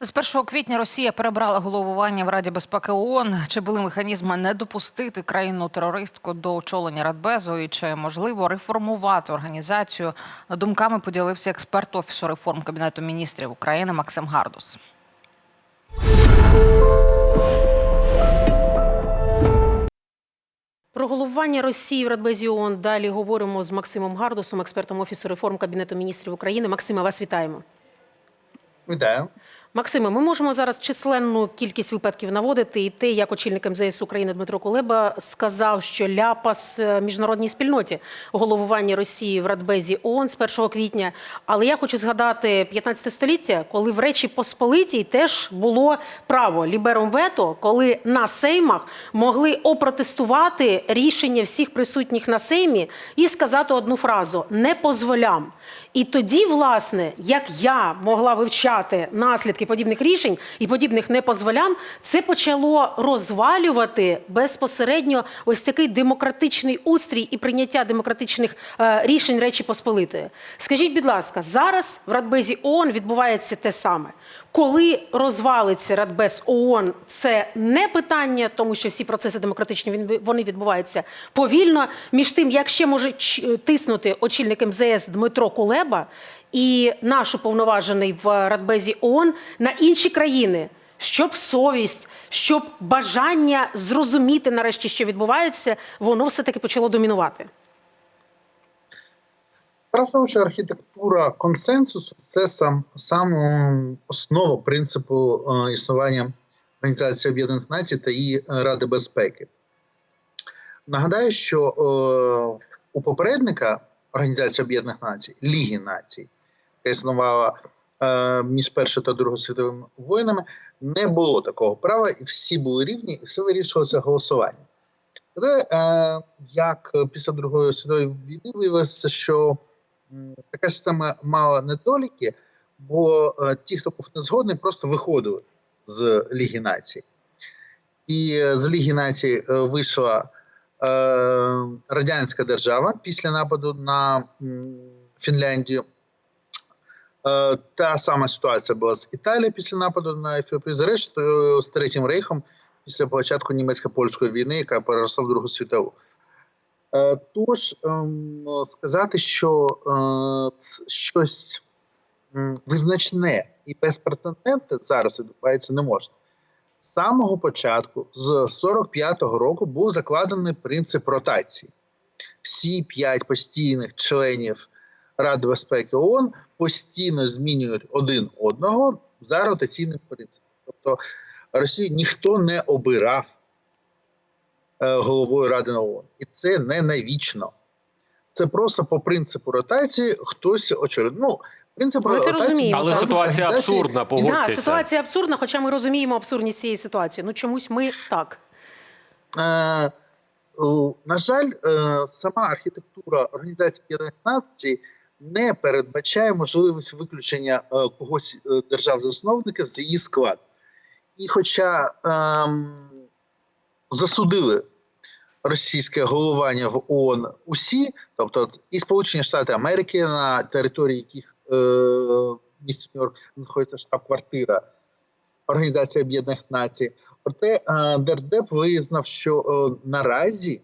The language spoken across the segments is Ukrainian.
З 1 квітня Росія перебрала головування в Раді безпеки ООН. Чи були механізми не допустити країну терористку до очолення Радбезу і чи можливо реформувати організацію? Думками поділився експерт офісу реформ кабінету міністрів України Максим Гардус. Про головування Росії в Радбезі ООН далі говоримо з Максимом Гардусом, експертом офісу реформ Кабінету міністрів України. Максиме, вас вітаємо. Вітаю. Максиме, ми можемо зараз численну кількість випадків наводити, і те, як очільник МЗС України Дмитро Кулеба сказав, що ляпас е, міжнародній спільноті головування Росії в Радбезі ООН з 1 квітня. Але я хочу згадати 15 століття, коли в Речі Посполитій теж було право лібером вето, коли на сеймах могли опротестувати рішення всіх присутніх на сеймі і сказати одну фразу не позволям. І тоді, власне, як я могла вивчати наслідки подібних рішень і подібних непозволян, це почало розвалювати безпосередньо ось такий демократичний устрій і прийняття демократичних е, рішень Речі Посполитої. Скажіть, будь ласка, зараз в Радбезі ООН відбувається те саме. Коли розвалиться Радбез ООН, це не питання, тому що всі процеси демократичні вони відбуваються повільно. Між тим, як ще може тиснути очільник МЗС Дмитро Кулеба і наш уповноважений в Радбезі ООН на інші країни, щоб совість, щоб бажання зрозуміти нарешті, що відбувається, воно все таки почало домінувати. Що архітектура консенсусу це сам, сам основа принципу е, існування Організації Об'єднаних Націй та її е, Ради безпеки. Нагадаю, що е, у попередника Організації Об'єднаних Націй Ліги Націй, яка існувала е, між Першою та Другою світовими воїнами, не було такого права, і всі були рівні, і все вирішувалося голосуванням. Але е, як після Другої світової війни виявилося, що така система мала недоліки, бо е, ті, хто був не згодний, просто виходили з Ліги Націй. І з Ліги Націй е, вийшла е, радянська держава після нападу на Фінляндію. Та сама ситуація була з Італією після нападу на Ефіопію, зрештою з Третім Рейхом після початку німецько-польської війни, яка переросла в Другу світову. Е, Тож ем, сказати, що е, щось визначне і безпрецедентне зараз відбувається не можна. З самого початку, з 45-го року, був закладений принцип ротації. Всі п'ять постійних членів Ради безпеки ООН постійно змінюють один одного за ротаційним принципом. Тобто Росію ніхто не обирав головою Ради ООН. І це не навічно. Це просто по принципу ротації хтось очолює. Ну, принцип Ми це розуміємо. Але Так. ситуація організації- абсурдна, Да, погодьтеся. ситуація абсурдна, хоча ми розуміємо абсурдність цієї ситуації. Ну чомусь ми так. Е, на жаль, е, сама архітектура Організації Об'єднаних Націй не передбачає можливість виключення е, когось е, держав-засновників з її складу. І хоча ем, засудили російське головування в ООН усі, тобто і Сполучені Штати Америки, на території яких е, місті Нью-Йорк знаходиться штаб-квартира Організації Об'єднаних Націй. Проте е, Держдеп визнав, що е, наразі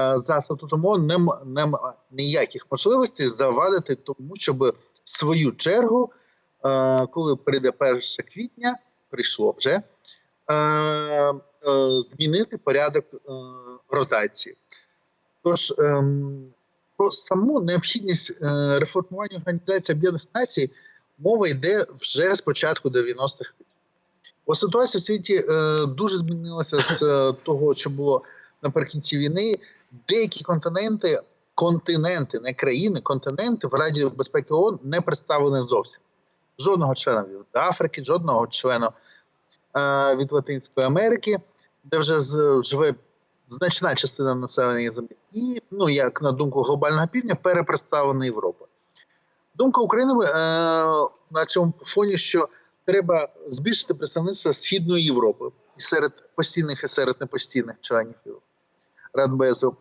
е, за статутом ООН нем- нема ніяких можливостей завадити тому, щоб свою чергу, е, коли прийде 1 квітня, прийшло вже, е, змінити порядок е, ротації. Тож ем, про саму необхідність е, реформування Організації Об'єднаних Націй мова йде вже з початку 90-х років. Бо ситуація в світі е, дуже змінилася з е, того, що було наприкінці війни. Деякі континенти, континенти, не країни, континенти в Раді безпеки ООН не представлені зовсім. Жодного члена Африки, жодного члена е, від Латинської Америки, де вже живе значна частина населення землі, і, ну як на думку глобального півдня, перепредставлена Європа. Думка України е, на цьому фоні, що треба збільшити представництво Східної Європи і серед постійних і серед непостійних членів Радбезу.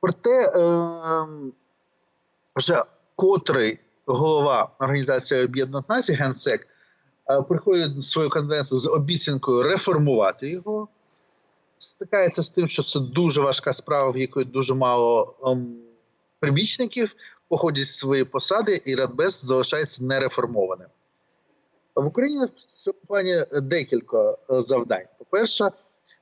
Проте е, вже котрий голова Організації Об'єднаних Націй Генсек е, приходять свою кандидатуру з обіцянкою реформувати його, стикається з тим, що це дуже важка справа, в якої дуже мало ем, прибічників, походять з своєї посади, і Радбез залишається нереформованим. В Україні в цьому плані декілька е, завдань. По-перше,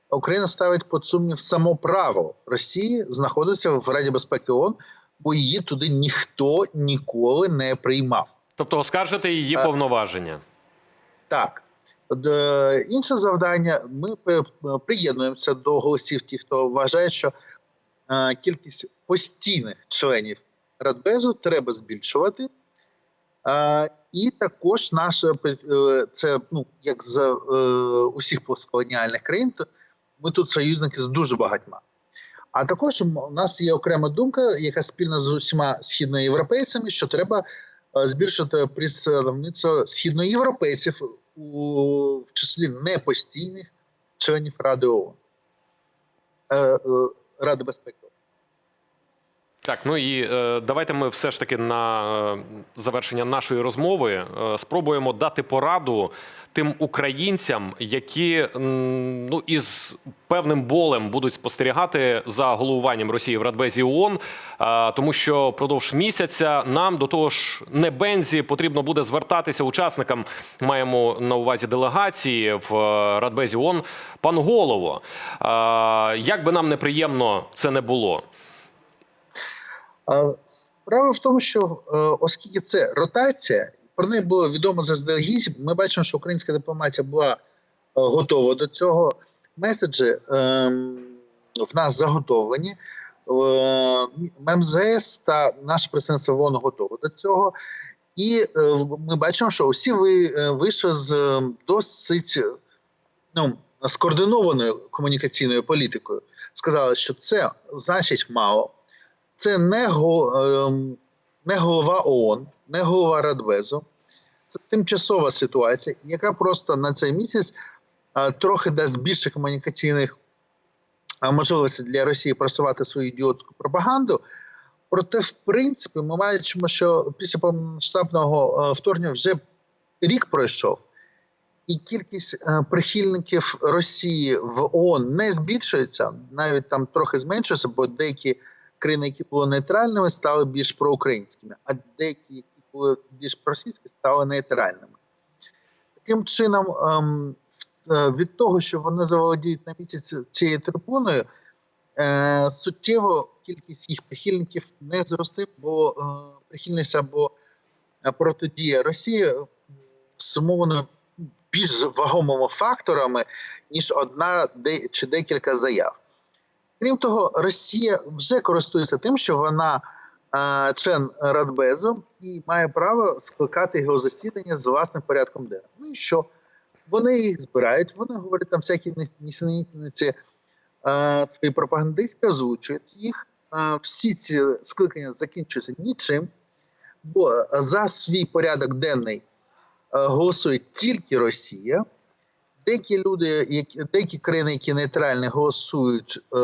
Україна ставить під сумнів само право Росії знаходитися в Раді безпеки ООН, бо її туди ніхто ніколи не приймав. Тобто оскаржити її А- повноваження. Так. Інше завдання: ми приєднуємося до голосів тих, хто вважає, що е, кількість постійних членів Радбезу треба збільшувати. Е, І також наше е, це ну як з усіх постколоніальних країн, то ми тут союзники з дуже багатьма. А також у нас є окрема думка, яка спільна з усіма східноєвропейцями, що треба збільшити представництво східноєвропейців у в числі непостійних членів Ради ООН. Е, е, Ради безпеки. Так, ну і е, давайте ми все ж таки на е, завершення нашої розмови е, спробуємо дати пораду тим українцям, які ну із певним болем будуть спостерігати за головуванням Росії в Радбезі ООН, тому що впродовж місяця нам до того ж не бензі потрібно буде звертатися учасникам. Маємо на увазі делегації в е, Радбезі ООН. Пан голово, як би нам неприємно це не було. Справа в тому, що е, оскільки це ротація, про неї було відомо заздалегідь, ми бачимо, що українська дипломатія була е, готова до цього. Меседжі ем, в нас заготовлені. Е, МЗС та наше представництво ВОН готове до цього. І е, ми бачимо, що усі ви вийшли з досить ну, скоординованою комунікаційною політикою. Сказали, що це значить мало. Це не, ем, не голова ООН, не голова Радбезу. Це тимчасова ситуація, яка просто на цей місяць е, трохи дасть більше комунікаційних е, можливостей для Росії просувати свою ідіотську пропаганду. Проте, в принципі, ми бачимо, що після повномасштабного вторгнення вже рік пройшов, і кількість е, прихильників Росії в ООН не збільшується, навіть там трохи зменшується, бо деякі країни, які були нейтральними, стали більш проукраїнськими, а деякі, які були більш проросійські, стали нейтральними. Таким чином, ем, е, від того, що вони заволодіють на місяць цією трибуною, е, суттєво кількість їх прихильників не зросте, бо е, прихильність або протидія Росії сумовано більш вагомими факторами, ніж одна чи декілька заяв. Крім того, Росія вже користується тим, що вона е, член Радбезу і має право скликати його засідання з власним порядком денним. Ну і що? Вони їх збирають, вони говорять там всякі нісенітниці е, свої пропагандистські, озвучують їх. Е, всі ці скликання закінчуються нічим, бо за свій порядок денний е, голосує тільки Росія. Деякі люди, які деякі країни, які нейтральні, голосують, е,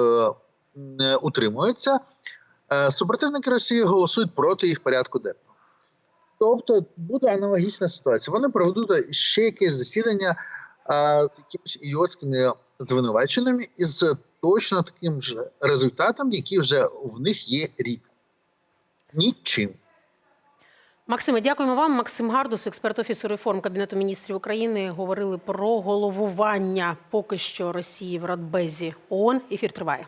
е, утримуються. Е, супротивники Росії голосують проти їх порядку денного. Тобто буде аналогічна ситуація. Вони проведуть ще якесь засідання е, з якимись ідіотськими звинуваченнями і з точно таким ж результатом, який вже в них є рік. Нічим. Максиме, дякуємо вам. Максим Гардус, експерт офісу реформ Кабінету міністрів України, говорили про головування поки що Росії в Радбезі ООН. Ефір триває.